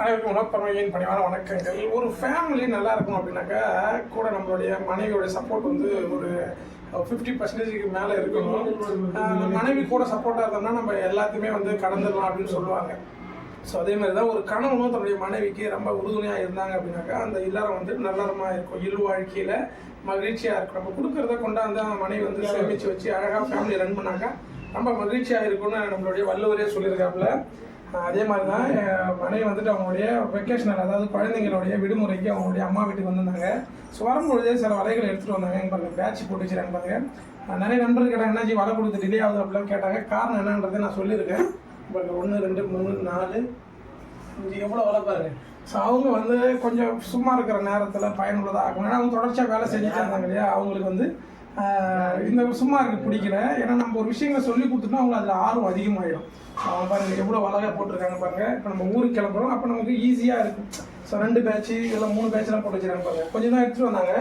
அனைவருக்கும் உணப்பறவையின் பணிவான வணக்கங்கள். ஒரு ஃபேமிலி நல்லா இருக்கும் அப்படின்னாக்கா கூட நம்மளுடைய மனைவியோட சப்போர்ட் வந்து ஒரு ஃபிஃப்டி பர்சன்டேஜுக்கு மேலே இருக்கணும். அந்த மனைவி கூட சப்போர்ட்டாக இருந்தோம்னா நம்ம எல்லாத்தையுமே வந்து கடந்துடலாம் அப்படின்னு சொல்லுவாங்க. ஸோ அதே மாதிரி தான் ஒரு கணவனும் தன்னுடைய மனைவிக்கு ரொம்ப உறுதுணையாக இருந்தாங்க அப்படின்னாக்கா அந்த இல்லறம் வந்து நல்லறமாக இருக்கும். இரு வாழ்க்கையில் மகிழ்ச்சியாக இருக்கும். நம்ம கொடுக்குறத கொண்டாந்து அந்த மனைவி வந்து சேமித்து வச்சு அழகாக ஃபேமிலி ரன் பண்ணாக்கா ரொம்ப மகிழ்ச்சியாக இருக்கும்னு நம்மளுடைய வள்ளுவரே சொல்லியிருக்காப்புல. அதே மாதிரி தான் என் மனைவி வந்துட்டு அவங்களுடைய வெக்கேஷனல் அதாவது குழந்தைங்களுடைய விடுமுறைக்கு அவங்களுடைய அம்மா வீட்டுக்கு வந்திருந்தாங்க. ஸோ வரும்பொழுதே சில வலைகளை எடுத்துகிட்டு வந்தாங்க. எங்க பாருங்க பேட்ச் போட்டு வச்சுருக்காங்க பாருங்க. நிறைய நண்பர்கள் கேட்டாங்க என்னாச்சு? வலை கொடுத்து டிலே ஆகுது? அப்படிலாம் கேட்டாங்க. காரணம் என்னன்றதை நான் சொல்லியிருக்கேன். பாருங்க ஒன்று ரெண்டு மூணு நாலு இது எவ்வளோ வலை பாருங்க. ஸோ அவங்க வந்து கொஞ்சம் சும்மா இருக்கிற நேரத்தில் பயனுள்ளதாக ஆகணும். ஏன்னா அவங்க தொடர்ச்சியாக வேலை செஞ்சுட்டு இருந்தாங்க இல்லையா? அவங்களுக்கு வந்து இந்த சும்மா இருக்கு பிடிக்கல. ஏன்னா நம்ம ஒரு விஷயங்களை சொல்லி கொடுத்துட்டோம் அவங்களுக்கு அதில் ஆர்வம் அதிகமாகிடும் அவன் பாருங்க எவ்வளோ அழகாக போட்டிருக்காங்க பாருங்க. இப்போ நம்ம ஊருக்கு கிளம்புறோம் அப்போ நமக்கு ஈஸியாக இருக்கும். ஸோ ரெண்டு பேட்ச் இல்லை மூணு பேட்ச்லாம் போட்டு வச்சுருக்காங்க பாருங்க. கொஞ்சம் தான் எடுத்துகிட்டு வந்தாங்க.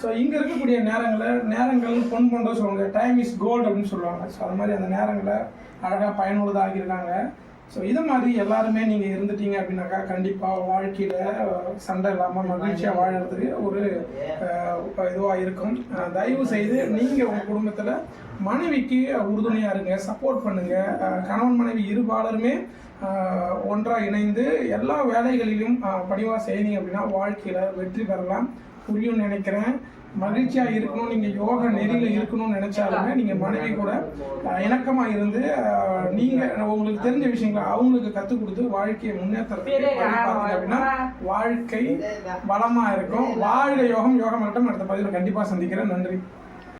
ஸோ இங்கே இருக்கக்கூடிய நேரங்களில் நேரங்கள் பொன் பண்ணுறது சொல்லுவாங்க. டைம் இஸ் கோல்டு அப்படின்னு சொல்லுவாங்க. ஸோ அது மாதிரி அந்த நேரங்களை அழகாக பயனுள்ளதாக ஆக்கியிருக்காங்க. ஸோ இது மாதிரி எல்லாருமே நீங்கள் இருந்துட்டீங்க அப்படின்னாக்கா கண்டிப்பாக வாழ்க்கையில் சண்டை இல்லாமல் மகிழ்ச்சியாக வாழறதுக்கு ஒரு இதுவாக இருக்கும். தயவு செய்து நீங்கள் உங்கள் குடும்பத்தில் மனைவிக்கு உறுதுணையாக இருங்க சப்போர்ட் பண்ணுங்கள் கணவன் மனைவி இருபாலருமே ஒன்றாக இணைந்து எல்லா வேலைகளிலும் பணிவாக செய்தீங்க அப்படின்னா வாழ்க்கையில் வெற்றி பெறலாம். புரியும்னு நினைக்கிறேன். மகிழ்ச்சியா இருக்கணும் நீங்க யோகா நெறியில இருக்கணும்னு நினைச்சாலுமே நீங்க மனைவி கூட இணக்கமா இருந்து நீங்க உங்களுக்கு தெரிஞ்ச விஷயங்களை அவங்களுக்கு கத்துக் கொடுத்து வாழ்க்கையை முன்னேற்றத்துக்கு அப்படின்னா வாழ்க்கை பலமா இருக்கும். வாழ்க யோகம் யோகம் மட்டும் அடுத்த பதிவில் கண்டிப்பா சந்திக்கிறேன். நன்றி.